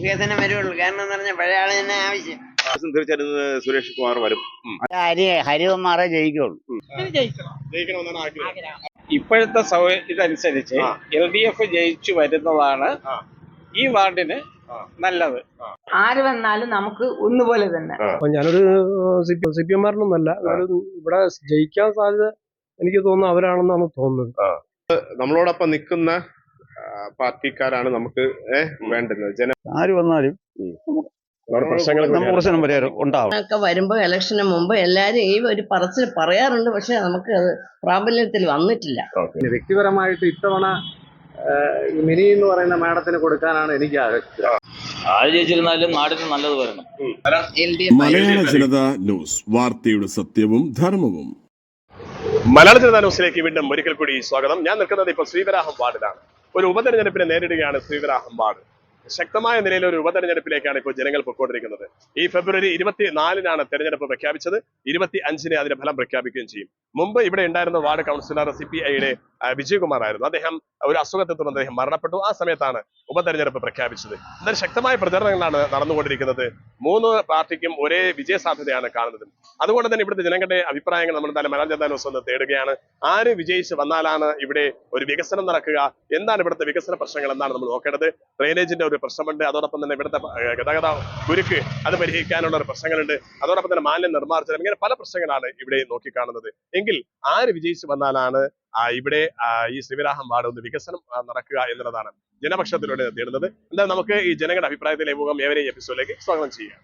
വികസനം വരുള്ളൂ. കാരണം എന്ന് പറഞ്ഞാൽ പഴയ ആളെ തന്നെ ആവശ്യം. തീർച്ചയായിട്ടും സുരേഷ് കുമാർ വരും. ഹരി ഹരികുമാറെ ജയിക്കുള്ളൂ. ഇപ്പോഴത്തെ ഇതനുസരിച്ച്. എൽ ഡി എഫ് ജയിച്ചു വരുന്നതാണ്. ഈ വാർഡിന്. നല്ലത്. ആര് വന്നാലും നമുക്ക് ഒന്നുപോലെ തന്നെ. അപ്പൊ ഞാനൊരു സി പി എംമാരനൊന്നല്ല ഇവിടെ ജയിക്കാൻ സാധ്യത എനിക്ക് തോന്നുന്നു അവരാണെന്നാണ് തോന്നുന്നത്. നമ്മളോടൊപ്പം നിൽക്കുന്ന പാർട്ടിക്കാരാണ് നമുക്ക് വേണ്ടത് വേണ്ടുന്നത്. ജന ആര് വന്നാലും നമ്മുടെ പ്രശ്നങ്ങൾക്ക് നമുക്ക് പ്രശ്നം പരിഹാരം ഉണ്ടാവും ഒക്കെ വരുമ്പോൾ ഇലക്ഷന് മുമ്പ് എല്ലാരും ഈ ഒരു പറച്ചിൽ പറയാറുണ്ട് പക്ഷെ നമുക്ക് അത് പ്രാബല്യത്തിൽ വന്നിട്ടില്ല. വ്യക്തിപരമായിട്ട് ഇത്തവണ മിനി എന്ന് പറയുന്ന മാഡത്തിന് കൊടുക്കാനാണ് എനിക്ക് ആര് ജയിച്ചിരുന്നാലും നാടിന് നല്ലത് വരണം. മലയാള ജനത ന്യൂസ് വാർത്തയുടെ സത്യവും ധർമ്മവും. മലയാള ജനതാ ന്യൂസിലേക്ക് വീണ്ടും ഒരിക്കൽ കൂടി സ്വാഗതം. ഞാൻ നിൽക്കുന്നത് ഇപ്പോൾ ശ്രീവരാഹം വാർഡിലാണ്. ഒരു ഉപതെരഞ്ഞെടുപ്പിനെ നേരിടുകയാണ് ശ്രീവരാഹം വാർഡ് ശക്തമായ നിലയിൽ ഒരു ഉപതെരഞ്ഞെടുപ്പിലേക്കാണ് ഇപ്പോൾ ജനങ്ങൾ പൊയ്ക്കൊണ്ടിരിക്കുന്നത് ഈ ഫെബ്രുവരി ഇരുപത്തിനാലിനാണ് തെരഞ്ഞെടുപ്പ് പ്രഖ്യാപിച്ചത്. ഇരുപത്തി അഞ്ചിന് അതിന്റെ ഫലം പ്രഖ്യാപിക്കുകയും ചെയ്യും. മുമ്പ് ഇവിടെ ഉണ്ടായിരുന്ന വാർഡ് കൗൺസിലർ സി പി ഐയുടെ വിജയകുമാർ ആയിരുന്നു അദ്ദേഹം ഒരു അസുഖത്തെ തുടർന്ന് അദ്ദേഹം മരണപ്പെട്ടു. ആ സമയത്താണ് ഉപതെരഞ്ഞെടുപ്പ് പ്രഖ്യാപിച്ചത്. എന്നാൽ ശക്തമായ പ്രചരണങ്ങളാണ് നടന്നുകൊണ്ടിരിക്കുന്നത്. മൂന്ന് പാർട്ടിക്കും ഒരേ വിജയ കാണുന്നത്. അതുകൊണ്ട് തന്നെ ഇവിടുത്തെ ജനങ്ങളുടെ അഭിപ്രായങ്ങൾ നമ്മൾ എന്തായാലും മലയാളം ജനതാ ന്യൂസ് ഒന്ന് തേടുകയാണ്. ആര് വിജയിച്ച് വന്നാലാണ് ഇവിടെ ഒരു വികസനം നടക്കുക? എന്താണ് ഇവിടുത്തെ വികസന പ്രശ്നങ്ങൾ എന്നാണ് നമ്മൾ നോക്കേണ്ടത്. ഡ്രെയിനേജിന്റെ ഒരു പ്രശ്നമുണ്ട്. അതോടൊപ്പം തന്നെ ഇവിടുത്തെ ഗതാഗത കുരുക്ക് അത് പരിഹരിക്കാനുള്ള ഒരു പ്രശ്നങ്ങളുണ്ട്. അതോടൊപ്പം തന്നെ മാലിന്യ നിർമ്മാർജനം ഇങ്ങനെ പല പ്രശ്നങ്ങളാണ് ഇവിടെ നോക്കിക്കാണുന്നത്. എങ്കിൽ ആര് വിജയിച്ച് വന്നാലാണ് ഇവിടെ ആ, ഈ ശ്രീവരാഹം വാർഡ് ഒന്ന് വികസനം നടക്കുക എന്നുള്ളതാണ് ജനപക്ഷത്തിലൂടെ നേടുന്നത്. എന്തായാലും നമുക്ക് ഈ ജനങ്ങളുടെ അഭിപ്രായത്തിലെ മുഖം ഏവരെയും എപ്പിസോഡിലേക്ക് സ്വാഗതം ചെയ്യാം.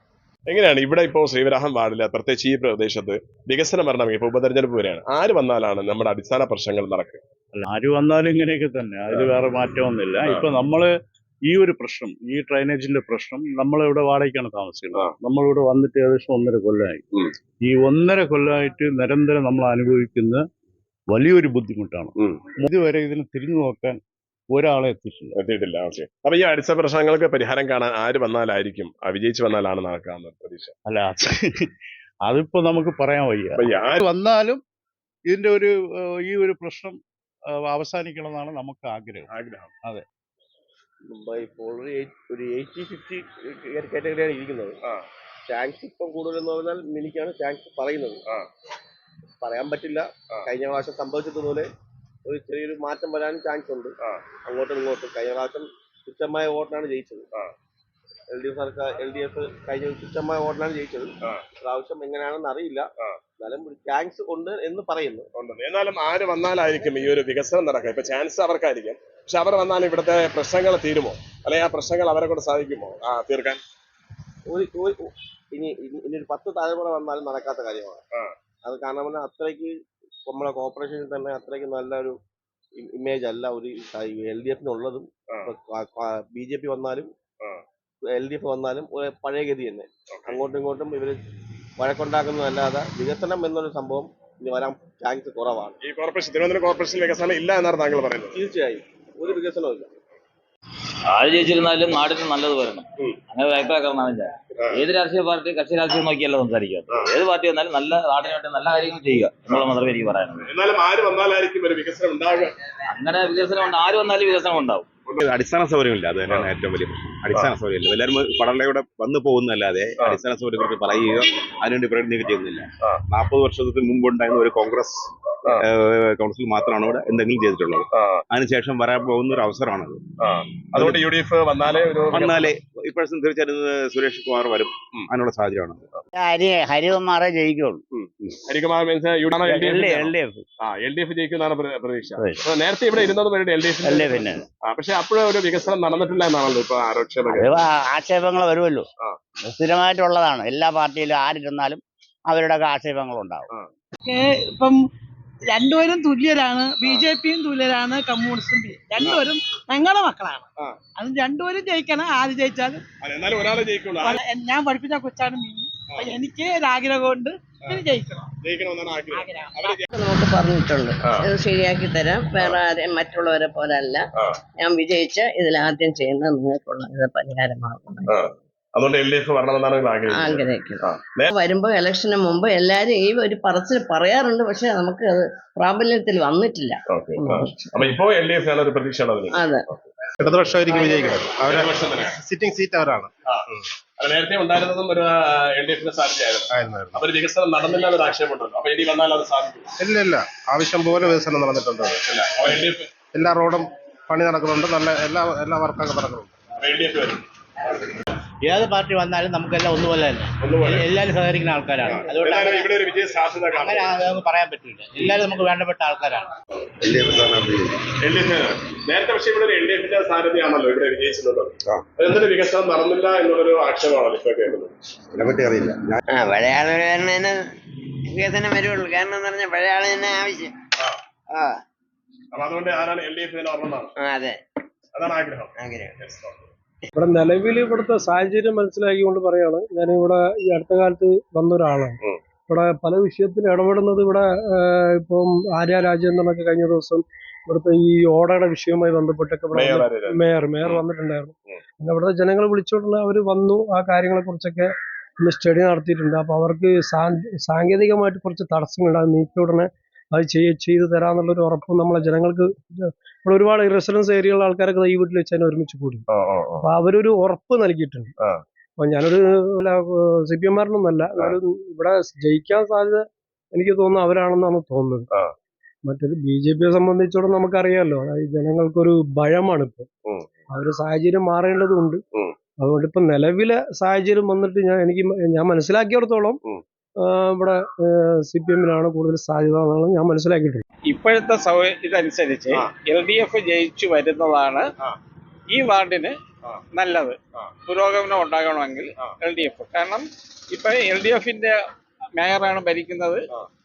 എങ്ങനെയാണ് ഇവിടെ ഇപ്പോൾ ശ്രീവരാഹം വാർഡിൽ പ്രത്യേകിച്ച് ഈ പ്രദേശത്ത് വികസനം വരണമെങ്കിൽ ഇപ്പൊ ഉപതെരഞ്ഞെടുപ്പ് വരെയാണ്. ആര് വന്നാലാണ് നമ്മുടെ അടിസ്ഥാന പ്രശ്നങ്ങൾ നടക്കുക? അല്ല ആര് വന്നാലും ഇങ്ങനെയൊക്കെ തന്നെ. അതിൽ വേറെ മാറ്റമൊന്നുമില്ല ഇപ്പൊ നമ്മൾ ഈ ഒരു പ്രശ്നം ഈ ഡ്രൈനേജിന്റെ പ്രശ്നം നമ്മളിവിടെ വാടകയ്ക്കാണ് താമസിക്കുന്നത്. നമ്മളിവിടെ വന്നിട്ട് ഏകദേശം ഒന്നര കൊല്ലമായി ഈ ഒന്നര കൊല്ലമായിട്ട് നിരന്തരം നമ്മൾ അനുഭവിക്കുന്ന വലിയൊരു ബുദ്ധിമുട്ടാണ്. ഇതുവരെ ഇതിന് തിരിഞ്ഞു നോക്കാൻ ഒരാളെ എത്തിയിട്ടില്ല. എത്തിയിട്ടില്ല ഓക്കെ. അപ്പൊ ഈ അടിസ്ഥാന പ്രശ്നങ്ങൾക്ക് പരിഹാരം കാണാൻ ആര് വന്നാലായിരിക്കും? വിജയിച്ച് വന്നാലാണ് നടക്കാന്ന് പ്രതീക്ഷ. അല്ല അതിപ്പോ നമുക്ക് പറയാൻ വയ്യ. ആര് വന്നാലും ഇതിന്റെ ഒരു ഈ ഒരു പ്രശ്നം അവസാനിക്കണം എന്നാണ് നമുക്ക് ആഗ്രഹം. ആഗ്രഹം. അതെ. മുംബൈ ഇപ്പോൾ ഒരു എയ്റ്റി ഫിഫ്റ്റി കാറ്റഗറിയാണ് ഇരിക്കുന്നത്. ആ. ചാൻസ് ഇപ്പം കൂടുതലെന്ന് പറഞ്ഞാൽ മിനിക്കാണ് ചാൻസ് പറയുന്നത്. ആ. പറയാൻ പറ്റില്ല. കഴിഞ്ഞ പ്രാവശ്യം സംഭവിച്ചതുപോലെ ഒരു ചെറിയൊരു മാറ്റം വരാനും ചാൻസ് ഉണ്ട്. അങ്ങോട്ടും ഇങ്ങോട്ടും. കഴിഞ്ഞ പ്രാവശ്യം തുച്ഛമായ വോട്ടിനാണ് ജയിച്ചത്. എൽ ഡി എഫ് സർക്കാർ എൽ ഡി എഫ് കഴിഞ്ഞ തുച്ഛമായ വോട്ടിനാണ് ജയിച്ചത്. പ്രാവശ്യം എങ്ങനെയാണെന്ന് അറിയില്ല. എന്നാലും ഒരു ചാൻസ് ഉണ്ട് എന്ന് പറയുന്നു. എന്നാലും ആര് വന്നാലായിരിക്കും ഈ ഒരു വികസനം നടക്കുക. ഇപ്പൊ ചാൻസ് അവർക്കായിരിക്കും. പക്ഷെ അവർ വന്നാൽ ഇവിടുത്തെ പ്രശ്നങ്ങൾ തീരുമോ? അല്ലെങ്കിൽ ആ പ്രശ്നങ്ങൾ അവരെ കൊണ്ട് സാധിക്കുമോ? ആ തീർക്കാൻ. ഒരു ഇനി ഇനി ഒരു പത്ത് തലമുറ വന്നാലും നടക്കാത്ത കാര്യമാണ്. അത് കാരണം പറഞ്ഞാൽ അത്രയ്ക്ക് നമ്മളെ കോർപ്പറേഷനിൽ തന്നെ അത്രയ്ക്ക് നല്ലൊരു ഇമേജ് അല്ല ഒരു എൽ ഡി എഫിനുള്ളതും. ബി ജെ പി വന്നാലും. എൽ ഡി എഫ് വന്നാലും ഒരു പഴയ ഗതി തന്നെ. അങ്ങോട്ടും ഇങ്ങോട്ടും ഇവർ വഴക്കുണ്ടാക്കുന്നതല്ലാതെ വികസനം എന്നൊരു സംഭവം ഇനി വരാൻ ചാൻസ് കുറവാണ്. ഈ കോർപ്പറേഷൻ തിരുവനന്തപുരം കോർപ്പറേഷൻ വികസനം ഇല്ല എന്നാണ് താങ്കൾ പറയുന്നത്. തീർച്ചയായും. ഒരു വികസനവും ഇല്ല. ആര് ജയിച്ചിരുന്നാലും നാടിന് നല്ലത് വരണം. അങ്ങനെ അഭിപ്രായക്കാരനാണ് ഞാൻ. ഏത് രാഷ്ട്രീയ പാർട്ടി കക്ഷി രാഷ്ട്രീയം നോക്കിയല്ല സംസാരിക്കുക. ഏത് പാർട്ടി വന്നാലും നല്ല നാടിന് വേണ്ടി നല്ല കാര്യങ്ങൾ ചെയ്യുക എന്നുള്ള മാത്രമേ എനിക്ക് പറയാനുള്ളൂ അങ്ങനെ വികസനം ഉണ്ട്. ആര് വന്നാലും വികസനം ഉണ്ടാവും. അടിസ്ഥാന സൗകര്യമില്ല. അത് തന്നെയാണ് ഏറ്റവും വലിയ പ്രശ്നം. അടിസ്ഥാന സൗകര്യമില്ല. എല്ലാവരും പടലയുടെ വന്നു പോകുന്നല്ലാതെ അടിസ്ഥാന സൗകര്യം കുറിച്ച് പറയുകയോ അതിനുവേണ്ടി പ്രകടനം ചെയ്യുന്നില്ല. ആ. നാൽപ്പത് വർഷത്തിന് മുമ്പ് ഉണ്ടായിരുന്ന ഒരു കോൺഗ്രസ് കൗൺസിൽ മാത്രമാണ് ഇവിടെ എന്തെങ്കിലും ചെയ്തിട്ടുള്ളത്. അതിനുശേഷം വരാൻ പോകുന്ന ഒരു അവസരമാണത്. അതുകൊണ്ട് യു ഡി എഫ് വന്നാലേ ഒരു വന്നാലേ ഇപ്പോഴും തീർച്ചയായിട്ടും സുരേഷ് കുമാർ വരും. അതിനുള്ള സാഹചര്യമാണ് ഹരി ഹരികുമാറെ ജയിക്കുള്ളൂ. ഹരികുമാർ എൽ ഡി എഫ് പ്ര- പ്രതീക്ഷ. നേരത്തെ ഇവിടെ ഇരുന്നത് പേരുടെ എൽ ഡി എഫ് എൽ പക്ഷെ അപ്പോഴും ഒരു വികസനം നടന്നിട്ടില്ല എന്നാണല്ലോ ഇപ്പൊ ആരോക്ഷേപം ആക്ഷേപങ്ങൾ വരുമല്ലോ. സ്ഥിരമായിട്ടുള്ളതാണ്. എല്ലാ പാർട്ടിയിലും ആരിരുന്നാലും അവരുടെ ആക്ഷേപങ്ങൾ ഉണ്ടാവും ഇപ്പം രണ്ടുപേരും തുല്യരാണ്. ബി ജെ പിയും തുല്യരാണ്. കമ്മ്യൂണിസ്റ്റും രണ്ടുപേരും ഞങ്ങളുടെ മക്കളാണ്. അത് രണ്ടുപേരും ജയിക്കണം. ആര് ജയിച്ചാലും. ഞാൻ പഠിപ്പിച്ച കൊച്ചാണ് മീൻ എനിക്ക് ഒരാഗ്രഹം കൊണ്ട് ജയിക്കണം. ജയിക്കണം. പറഞ്ഞിട്ടുണ്ട് ഇത് ശരിയാക്കി തരാം. വേറെ ആരെയും മറ്റുള്ളവരെ പോലെ അല്ല ഞാൻ വിജയിച്ച ഇതിൽ ആദ്യം ചെയ്യുന്നത് നിങ്ങൾക്കുള്ള ഇത് പരിഹാരമാകും ആ. അതുകൊണ്ട് എൽ ഡി എഫ് വരണമെന്നാണ് ആഗ്രഹിക്കുന്നത്. വരുമ്പോ ഇലക്ഷന് മുമ്പ് എല്ലാരും ഈ ഒരു പറച്ചിൽ പറയാറുണ്ട് പക്ഷെ നമുക്ക് അത് പ്രാബല്യത്തിൽ വന്നിട്ടില്ല. അപ്പൊ ഇപ്പോ എൽ ഡി എഫ് ആണ് ഒരു പ്രതീക്ഷ ഉള്ളത് അതെ. വിജയിക്കുന്നത്? അവരെ ഇടതുപക്ഷം സിറ്റിംഗ് സീറ്റ് അവരാണ്. നേരത്തെ ഉണ്ടായിരുന്നതും ഒരു എൽ ഡി എഫിന്റെ സാധ്യതയായിരുന്നു ആയിരുന്നു അപ്പൊ ഒരു വികസനം നടന്നില്ല എന്നൊരു ആക്ഷേപമുണ്ടല്ലോ അപ്പൊ ഇനി വന്നാൽ അത് സാധിക്കും ഇല്ല ഇല്ല. ആവശ്യം പോലെ വികസനം നടന്നിട്ടുണ്ട്. ഇല്ല. അപ്പൊ എൽ ഡി എഫ് എല്ലാ റോഡും പണി നടക്കുന്നുണ്ട്. നല്ല എല്ലാ എല്ലാ വർക്കൊക്കെ നടക്കുന്നുണ്ട്. എൽ ഡി എഫ് വരും. ഏത് പാർട്ടി വന്നാലും നമുക്കെല്ലാം ഒന്നുപോലെ തന്നെ. എല്ലാവരും സഹകരിക്കുന്ന ആൾക്കാരാണ്. അതുകൊണ്ട് അങ്ങനെ നമുക്ക് പറയാൻ പറ്റില്ല. എല്ലാവരും നമുക്ക് വേണ്ടപ്പെട്ട ആൾക്കാരാണ്. നേരത്തെ പക്ഷേ ഇവിടെ ഒരു എൽ ഡി എഫിന്റെ സാധ്യതയാണല്ലോ ഇവിടെ വിജയിച്ചിട്ടുള്ളത്. എന്നിട്ട് വികസനം നടന്നില്ല എന്നുള്ളൊരു ആക്ഷേപമാണല്ലോ ഇപ്പൊ കേൾക്കുന്നത്. അതിനെപ്പറ്റി അറിയില്ല. പഴയ വികസനം വരുള്ളൂ. കാരണം എന്ന് പറഞ്ഞാൽ പഴയ ആൾ തന്നെ ആവശ്യം. അപ്പൊ അതുകൊണ്ട് ആരാണ് എൽ ഡി എഫ് അതെ. അതാണ് ആഗ്രഹം. ആഗ്രഹം. ഇവിടെ നിലവിൽ ഇവിടുത്തെ സാഹചര്യം മനസ്സിലാക്കിക്കൊണ്ട് പറയാണ്. ഇവിടെ ഈ അടുത്ത കാലത്ത് വന്ന ഒരാളാണ് ഇവിടെ പല വിഷയത്തിൽ ഇടപെടുന്നത് ഇവിടെ ഇപ്പം ആര്യ രാജേന്ദ്രനൊക്കെ കഴിഞ്ഞ ദിവസം ഇവിടുത്തെ ഈ ഓടയുടെ വിഷയവുമായി ബന്ധപ്പെട്ടൊക്കെ ഇവിടെ മേയർ? മേയർ. വന്നിട്ടുണ്ടായിരുന്നു. പിന്നെ ഇവിടുത്തെ ജനങ്ങൾ വിളിച്ചോണ്ട് അവർ വന്നു. ആ കാര്യങ്ങളെ കുറിച്ചൊക്കെ ഒന്ന് സ്റ്റഡി നടത്തിയിട്ടുണ്ട്. അപ്പൊ അവർക്ക് സാങ്കേതികമായിട്ട് കുറച്ച് തടസ്സങ്ങളുണ്ട്. അത് നീക്കി ഉടനെ അത് ചെയ്തു തരാന്നുള്ളൊരു ഉറപ്പ് നമ്മളെ ജനങ്ങൾക്ക് ഇവിടെ ഒരുപാട് റെസിഡൻസ് ഏരിയയിലുള്ള ആൾക്കാരൊക്കെ ഈ വീട്ടിൽ വെച്ച് തന്നെ ഒരുമിച്ച് കൂടി. അപ്പൊ അവരൊരു ഉറപ്പ് നൽകിയിട്ടുണ്ട്. അപ്പൊ ഞാനൊരു സി പി എംമാരനൊന്നല്ല ഇവിടെ ജയിക്കാൻ സാധ്യത എനിക്ക് തോന്നുന്നു അവരാണെന്നാണ് തോന്നുന്നത് മറ്റേത് ബി ജെ പിയെ സംബന്ധിച്ചോളം നമുക്കറിയാലോ അതായത് ജനങ്ങൾക്കൊരു ഭയമാണ് ഇപ്പൊ. ആ ഒരു സാഹചര്യം മാറേണ്ടതുണ്ട്. അതുകൊണ്ട് ഇപ്പൊ നിലവിലെ സാഹചര്യം വന്നിട്ട് ഞാൻ എനിക്ക് ഞാൻ മനസ്സിലാക്കിയിടത്തോളം ഇവിടെ സി പി എമ്മിനാണ് കൂടുതൽ സാധ്യത എന്നാണ് ഞാൻ മനസ്സിലാക്കിയിട്ടുള്ളത് ഇപ്പോഴത്തെ ഇതനുസരിച്ച്. എൽ ഡി എഫ് ജയിച്ചു വരുന്നതാണ് ഈ വാർഡിന്. നല്ലത്. പുരോഗമനം ഉണ്ടാകണമെങ്കിൽ. L D F. കാരണം ഇപ്പൊ എൽ ഡി എഫിന്റെ മേയറാണ് ഭരിക്കുന്നത്.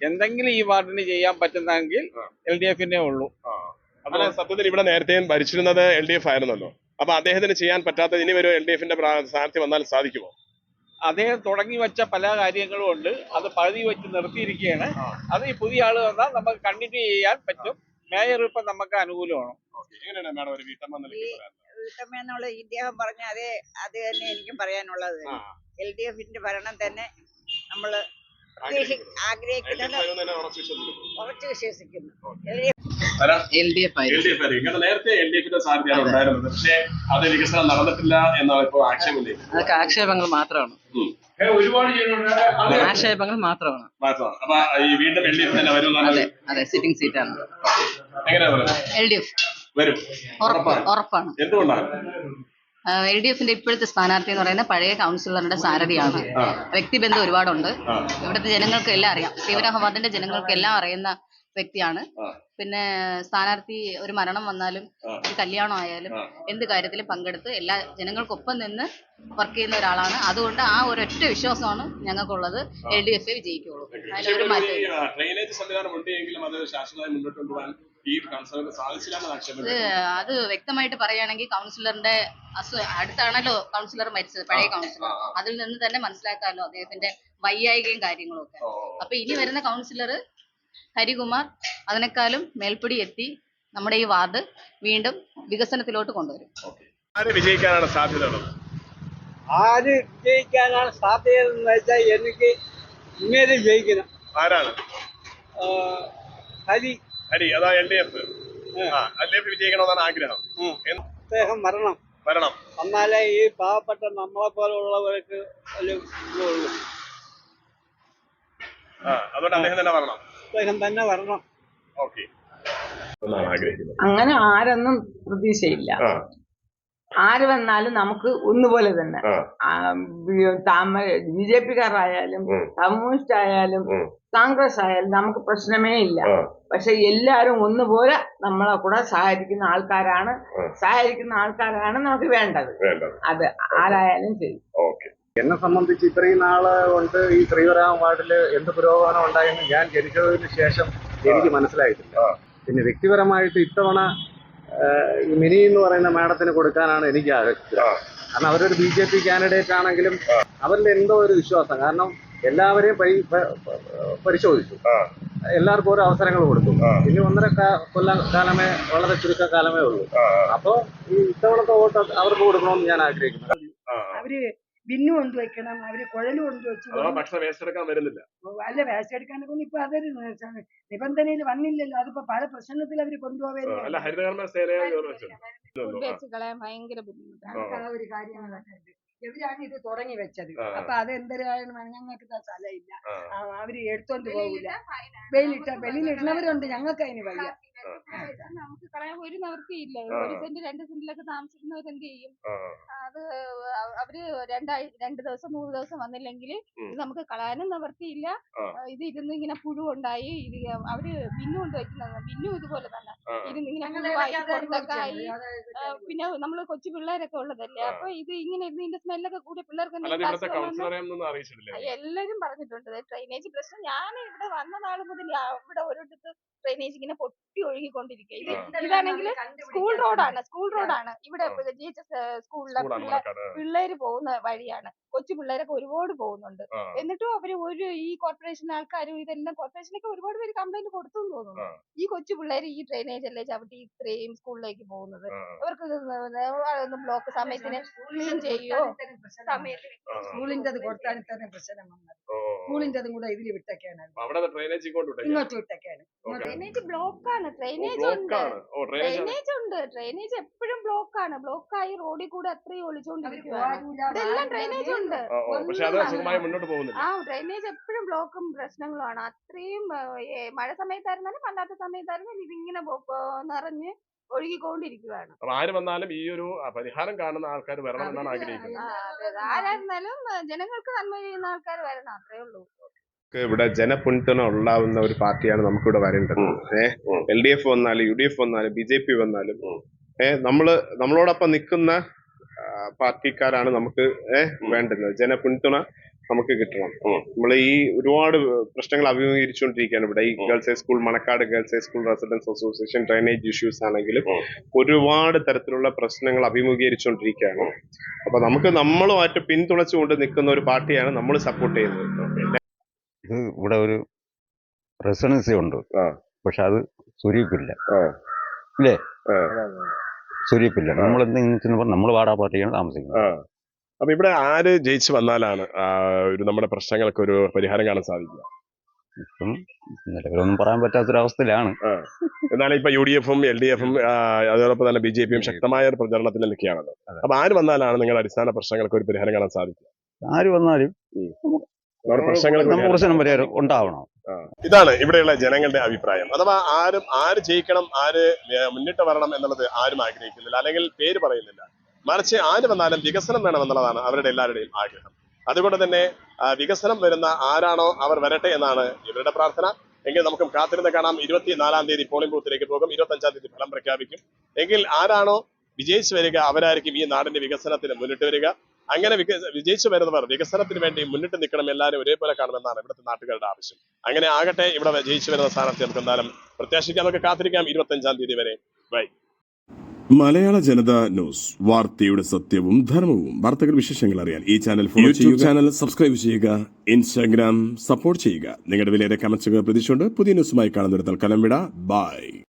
എന്തെങ്കിലും ഈ വാർഡിന് ചെയ്യാൻ പറ്റുന്നെങ്കിൽ. എൽ ഡി എഫിനെ ഉള്ളൂ. അല്ല സത്യത്തിൽ ഇവിടെ നേരത്തെയും ഭരിച്ചിരുന്നത് എൽ ഡി എഫ് ആയിരുന്നല്ലോ. അപ്പൊ അദ്ദേഹത്തിന് ചെയ്യാൻ പറ്റാത്ത ഇനി വരും എൽ ഡി എഫിന്റെ സ്ഥാനത്ത് വന്നാൽ സാധിക്കുമോ? അദ്ദേഹം തുടങ്ങി വെച്ച പല കാര്യങ്ങളും ഉണ്ട് അത് പകുതി വെച്ച് നിർത്തിയിരിക്കുകയാണ് അത് ഈ പുതിയ ആൾ വന്നാൽ നമുക്ക് കണ്ടിന്യൂ ചെയ്യാൻ പറ്റും മേയർ ഇപ്പൊ നമുക്ക് അനുകൂലമാണ് എങ്ങനെയാണ് മാഡം ഒരു വീട്ടമ്മ എന്ന നിലയ്ക്ക് പറയാൻ? എന്നുള്ള ഇദ്ദേഹം പറഞ്ഞ അതേ അത് തന്നെ എനിക്കും പറയാനുള്ളത്. എൽ ഡി എഫിന്റെ ഭരണം തന്നെ നമ്മൾ ആഗ്രഹിക്കുന്നു. ആഗ്രഹിക്കുന്നത് ഉറച്ച് വിശ്വസിക്കുന്നു. L D F. കാരണം നേരത്തെ എൽ ഡി എഫിന്റെ സാധ്യതയാണ് ഉണ്ടായിരുന്നത്. പക്ഷേ അത് വികസനം നടന്നിട്ടില്ല എന്നാണ് ഇപ്പോൾ ആക്ഷേപമില്ലേ അതൊക്കെ ആക്ഷേപങ്ങൾ മാത്രമാണ്. ഉം. ആക്ഷേപങ്ങൾ മാത്രമാണ്. അതെ അതെ സിറ്റിംഗ് സീറ്റാണ് എൽ ഡി എഫ് ഉറപ്പാണ് എന്തുകൊണ്ടാണ്? എൽ ഡി എഫിന്റെ ഇപ്പോഴത്തെ സ്ഥാനാർത്ഥി എന്ന് പറയുന്നത് പഴയ കൗൺസിലറുടെ സാരഥിയാണ്. വ്യക്തിബന്ധം ഒരുപാടുണ്ട്. ഇവിടുത്തെ ജനങ്ങൾക്ക് എല്ലാം അറിയാം. ശിവരാം വാർഡിന്റെ ജനങ്ങൾക്ക് എല്ലാം അറിയുന്ന വ്യക്തിയാണ്. പിന്നെ സ്ഥാനാർത്ഥി ഒരു മരണം വന്നാലും ഒരു കല്യാണം ആയാലും. എന്ത് കാര്യത്തിലും പങ്കെടുത്ത് എല്ലാ ജനങ്ങൾക്കൊപ്പം നിന്ന് വർക്ക് ചെയ്യുന്ന ഒരാളാണ്. അതുകൊണ്ട് ആ ഒരൊറ്റ വിശ്വാസമാണ് ഞങ്ങൾക്കുള്ളത്. എൽ ഡി എഫ് വിജയിക്കുള്ളൂ. അതിലൊരു മാറ്റം അത് വ്യക്തമായിട്ട് പറയുകയാണെങ്കിൽ കൗൺസിലറിന്റെ അടുത്താണല്ലോ കൗൺസിലർ മരിച്ചത് പഴയ കൗൺസിലർ അതിൽ നിന്ന് തന്നെ മനസ്സിലാക്കാമല്ലോ അദ്ദേഹത്തിന്റെ വൈയായികയും കാര്യങ്ങളും ഒക്കെ അപ്പൊ ഇനി വരുന്ന കൗൺസിലർ ഹരികുമാർ അതിനേക്കാളും മേൽപ്പടി എത്തി നമ്മുടെ ഈ വാർഡ് വീണ്ടും വികസനത്തിലോട്ട് കൊണ്ടുവരും. ആര് വിജയിക്കാനാണ് സാധ്യതയുള്ളത്? ആര് ജയിക്കാനാണ് സാധ്യത എന്ന് വെച്ചാൽ എനിക്ക് ഇങ്ങനെ ജയിക്കണം ആരാണ്? ഹരി. ഹരി അതാ L D F. L D F വിജയിക്കണമെന്നാണ് ആഗ്രഹം. അദ്ദേഹം മരണം വരണം. എന്നാലേ ഈ പാവപ്പെട്ട നമ്മളെ പോലുള്ളവർക്ക് ഒരു ഇതുള്ളൂ ആ അതുകൊണ്ട് അദ്ദേഹം തന്നെ വരണം. അദ്ദേഹം തന്നെ വരണം. ഓക്കെ. എന്നാണ് ആഗ്രഹിക്കുന്നത്? അങ്ങനെ ആരെന്നും പ്രതീക്ഷയില്ല. ആ. ആര് വന്നാലും നമുക്ക് ഒന്നുപോലെ തന്നെ. ആ. ബി ജെ പിക്കാരായാലും ഉം. കമ്മ്യൂണിസ്റ്റ് ആയാലും ഉം. കോൺഗ്രസ് ആയാലും നമുക്ക് പ്രശ്നമേ ഇല്ല. ആ. പക്ഷെ എല്ലാരും ഒന്നുപോലെ നമ്മളെ കൂടെ സഹകരിക്കുന്ന ആൾക്കാരാണ്. ഉം. സഹകരിക്കുന്ന ആൾക്കാരാണ് നമുക്ക് വേണ്ടത്. വേണ്ടത്. അത് ആരായാലും ശരി. ഓക്കെ എന്നെ സംബന്ധിച്ച് ഇത്രയും നാൾ കൊണ്ട് ഈ ശ്രീവരാമ വാർഡിൽ എന്ത് പുരോഗമനം ഉണ്ടായെന്ന് ഞാൻ ജനിച്ചതിന് ശേഷം എനിക്ക് മനസ്സിലായിട്ടില്ല. പിന്നെ വ്യക്തിപരമായിട്ട് ഇത്തവണ ഈ മിനി എന്ന് പറയുന്ന മാഡത്തിന് കൊടുക്കാനാണ് എനിക്ക് ആഗ്രഹം. കാരണം അവരൊരു ബി ജെ പി കാൻഡിഡേറ്റ് ആണെങ്കിലും അവരുടെ എന്തോ ഒരു വിശ്വാസം. കാരണം എല്ലാവരെയും പരിശോധിച്ചു. എല്ലാവർക്കും ഓരോ അവസരങ്ങൾ കൊടുത്തു. ഇനി ഒന്നര കൊല്ല കൊല്ലം കാലമേ വളരെ ചുരുക്ക കാലമേ ഉള്ളൂ. അപ്പോൾ അപ്പോ ഈ ഇത്തവണത്തെ വോട്ട് അവർക്ക് കൊടുക്കണമെന്ന് ഞാൻ ആഗ്രഹിക്കുന്നു. അവർ ബിന്നു കൊണ്ടുവയ്ക്കണം അവർ കുഴൽ കൊണ്ടു വെച്ചു വരുന്നില്ല അല്ല വേസ്റ്റ് എടുക്കാനൊക്കെ ഇപ്പൊ അതൊരു നിബന്ധനയിൽ വന്നില്ലല്ലോ. അതിപ്പോ പല പ്രശ്നത്തിൽ അവർ കൊണ്ടുപോകാൻ ഭയങ്കര ബുദ്ധിമുട്ടാണ്. ഒരു കാര്യങ്ങളൊക്കെ ഇവരാണ് ഇത് തുടങ്ങി വെച്ചത്. അപ്പൊ അത് എന്തൊരാണ് ഞങ്ങൾക്ക് സ്ഥലമില്ല. അവർ എടുത്തോണ്ട് പോകില്ല വെയിലിട്ട വെളിയിലിടുന്നവരുണ്ട്. ഞങ്ങൾക്ക് അതിന് വയ്യ. നമുക്ക് കളയാൻ ഒരു നിവൃത്തിയില്ല. ഒരു സെന്റ് രണ്ട് സെന്റിലൊക്കെ താമസിക്കുന്നവർ എന്ത് ചെയ്യും? അത് അവ- അവർ രണ്ടാഴ് രണ്ട് ദിവസം മൂന്ന് ദിവസം വന്നില്ലെങ്കിൽ ഇത് നമുക്ക് കളയാനും. ആ, ഇത് ഇരുന്ന് ഇങ്ങനെ പുഴു ഉണ്ടായി ഇത് അവർ ബിന്നു കൊണ്ട് വെക്കുന്നത് ബിന്നു ഇതുപോലെ തന്നെ. ഇരുന്ന് ഇങ്ങനെ പുഴുവായി പുറത്തൊക്കെ ആയി. പിന്നെ നമ്മൾ കൊച്ചു പിള്ളേരൊക്കെ ഉള്ളതല്ലേ. അപ്പൊ ഇത് ഇങ്ങനെ ഇരുന്ന് ഇതിന്റെ സ്മെല്ലൊക്കെ കൂടി പിള്ളേർക്ക് എല്ലാരും പറഞ്ഞിട്ടുണ്ട്. ഡ്രൈനേജ് പ്രശ്നം. ഞാൻ ഇവിടെ വന്ന നാൾ മുതൽ ഇവിടെ ഓരോരുത്തർ ഡ്രൈനേജ് ഇങ്ങനെ പൊട്ടി ഒഴുകിക്കൊണ്ടിരിക്കുക. ഇതാണെങ്കിൽ സ്കൂൾ റോഡാണ്. സ്കൂൾ റോഡാണ്. ഇവിടെ. ജി എച്ച് എസ് സ്കൂളിലെ പിള്ളേർ പിള്ളേര് പോകുന്ന വഴിയാണ്. കൊച്ചു പിള്ളേരൊക്കെ ഒരുപാട് പോകുന്നുണ്ട്. എന്നിട്ടും അവർ ഒരു ഈ കോർപ്പറേഷൻ ആൾക്കാരും ഇതെല്ലാം കോർപ്പറേഷനൊക്കെ ഒരുപാട് പേര് കംപ്ലൈന്റ് കൊടുത്തു തോന്നുന്നു. ഈ കൊച്ചു പിള്ളേര് ഈ ഡ്രെയിനേജ് അല്ലേ ചവിട്ടി ഇത്രയും സ്കൂളിലേക്ക് പോകുന്നത്. അവർക്ക് അതൊന്നും ബ്ലോക്ക് സമയത്തിന് ക്ലീൻ ചെയ്യോ സമയത്തിന് അത് കൊടുത്താൽ തന്നെ പ്രശ്നം വന്നത് അതും കൂടെ ഇതിൽ വിട്ടൊക്കെയാണ്. അവിടെ ഡ്രെയിനേജ് ഇങ്ങോട്ട് വിട്ടേക്കാം. ഇങ്ങോട്ട് വിട്ടൊക്കെയാണ്. ഓക്കേ. ബ്ലോക്കാണ് block ഉണ്ട്. ഓ ഡ്രെയിനേജ്. ഉണ്ട്. ഡ്രെയിനേജ് എപ്പോഴും ബ്ലോക്ക് ആണ് ബ്ലോക്ക് ആയി റോഡിൽ കൂടെ അത്രയും ഒളിച്ചോണ്ടിരിക്കുകയാണ് ഇതെല്ലാം ഡ്രെയിനേജ് ഉണ്ട്. ഓ, പക്ഷെ അത് ഒന്നും സുഖമായി മുന്നോട്ട് പോകുന്നില്ല. ആ ഡ്രെയിനേജ് എപ്പോഴും ബ്ലോക്കും പ്രശ്നങ്ങളുമാണ്. അത്രയും ആ, ഏ, മഴ സമയത്തായിരുന്നാലും അല്ലാത്ത സമയത്തായിരുന്നാലും ഇതിങ്ങനെ ബോ- ബോ- നിറഞ്ഞ് ഒഴുകിക്കൊണ്ടിരിക്കുകയാണ് അപ്പൊ ആര് വന്നാലും ഈ ഒരു ആ, പരിഹാരം കാണുന്ന ആൾക്കാർ വരണം എന്നാണ് ആഗ്രഹിക്കുന്നത്. ആ, അതെ, അതെ. ആരായിരുന്നാലും ആ, ജനങ്ങൾക്ക് നന്മ ചെയ്യുന്ന ആൾക്കാർ വരണം. അത്രേ ഉള്ളൂ. ഇവിടെ ജനപിന്തുണ ഉണ്ടാവുന്ന ഒരു പാർട്ടിയാണ് നമുക്കിവിടെ വരേണ്ടത്. ഏഹ് എൽ ഡി എഫ് വന്നാലും യു ഡി എഫ് വന്നാലും ബി ജെ പി വന്നാലും ഏഹ് നമ്മൾ നമ്മളോടൊപ്പം നിൽക്കുന്ന പാർട്ടിക്കാരാണ് നമുക്ക് ഏഹ് വേണ്ടുന്നത്. ജനപിന്തുണ നമുക്ക് കിട്ടണം. നമ്മൾ ഈ ഒരുപാട് പ്രശ്നങ്ങൾ അഭിമുഖീകരിച്ചുകൊണ്ടിരിക്കുകയാണ് ഇവിടെ. ഈ girls high school Manakkad girls high school residence association drainage issues ആണെങ്കിലും ഒരുപാട് തരത്തിലുള്ള പ്രശ്നങ്ങൾ അഭിമുഖീകരിച്ചുകൊണ്ടിരിക്കുകയാണ്. അപ്പൊ നമുക്ക് നമ്മളുമായിട്ട് പിന്തുണച്ചുകൊണ്ട് നിൽക്കുന്ന ഒരു പാർട്ടിയാണ് നമ്മൾ സപ്പോർട്ട് ചെയ്യുന്നത്. ഇത് ഇവിടെ ഒരു റെസിഡൻസി ഉണ്ട്? പക്ഷെ അത് സുരീപ്പില്ല. ഇല്ലേ? സുരീപ്പില്ല. നമ്മൾ എന്തെങ്കിലും നമ്മൾ വാടാ പാർട്ടിയാണ് താമസിക്കുന്നത്. അപ്പൊ ഇവിടെ ആര് ജയിച്ചു വന്നാലാണ് ഒരു നമ്മുടെ പ്രശ്നങ്ങൾക്ക് ഒരു പരിഹാരം കാണാൻ സാധിക്കുക? ഇപ്പം നിലവിലൊന്നും പറയാൻ പറ്റാത്തൊരവസ്ഥയിലാണ്. എന്നാലും ഇപ്പൊ യു ഡി എഫും എൽ ഡി എഫും അതോടൊപ്പം തന്നെ ബി ജെ പിയും ശക്തമായ ഒരു പ്രചരണത്തിൽ നിൽക്കുകയാണല്ലോ. അപ്പൊ ആര് വന്നാലാണ് നിങ്ങളുടെ അടിസ്ഥാന പ്രശ്നങ്ങൾക്ക് ഒരു പരിഹാരം കാണാൻ സാധിക്കുക? ആര് വന്നാലും പ്രശ്നം പരിഹാരം ഉണ്ടാവണം. ഇതാണ് ഇവിടെയുള്ള ജനങ്ങളുടെ അഭിപ്രായം. അഥവാ ആരും ആര് ജയിക്കണം ആര് മുന്നിട്ട് വരണം എന്നുള്ളത് ആരും ആഗ്രഹിക്കുന്നില്ല അല്ലെങ്കിൽ പേര് പറയുന്നില്ല. മറിച്ച് ആര് വന്നാലും വികസനം വേണം എന്നുള്ളതാണ് അവരുടെ എല്ലാവരുടെയും ആഗ്രഹം. അതുകൊണ്ട് തന്നെ വികസനം വരുന്ന ആരാണോ അവർ വരട്ടെ എന്നാണ് ഇവരുടെ പ്രാർത്ഥന. എങ്കിൽ നമുക്ക് കാത്തിരുന്ന് കാണാം. ഇരുപത്തിനാലാം തീയതി പോളിംഗ് ബൂത്തിലേക്ക് പോകും. ഇരുപത്തി അഞ്ചാം തീയതി ഫലം പ്രഖ്യാപിക്കും. എങ്കിൽ ആരാണോ വിജയിച്ചു വരിക അവരായിരിക്കും ഈ നാടിന്റെ വികസനത്തിന് മുന്നിട്ട് വരിക. അങ്ങനെ വിക- വിജയിച്ചു വരുന്നവർ വികസനത്തിന് വേണ്ടി മുന്നിട്ട് നിൽക്കണം എല്ലാവരും ഒരേപോലെ കാണുമെന്നാണ് ഇവിടുത്തെ നാട്ടുകാരുടെ ആവശ്യം. അങ്ങനെ ആകട്ടെ ഇവിടെ ജയിച്ചു വരുന്ന സ്ഥാനാർത്ഥി നമുക്ക് എന്തായാലും പ്രത്യാശിക്കാം. നമുക്ക് കാത്തിരിക്കാം ഇരുപത്തി അഞ്ചാം തീയതി വരെ. ബൈ. Malayala Janata news. വാർത്തയുടെ സത്യവും ധർമ്മവും. വാർത്തകൾ വിശേഷങ്ങൾ അറിയാൻ ഈ ചാനൽ ഫോളോ ചെയ്യുക. ചാനൽ സബ്സ്ക്രൈബ് ചെയ്യുക. ഇൻസ്റ്റാഗ്രാം സപ്പോർട്ട് ചെയ്യുക. നിങ്ങളുടെ വിലയേറെ കമന്റ്സുകൾ പ്രതീക്ഷിച്ചുകൊണ്ട് പുതിയ ന്യൂസുമായി കാണുന്നിടത്താൽ കലം വിട. ബൈ.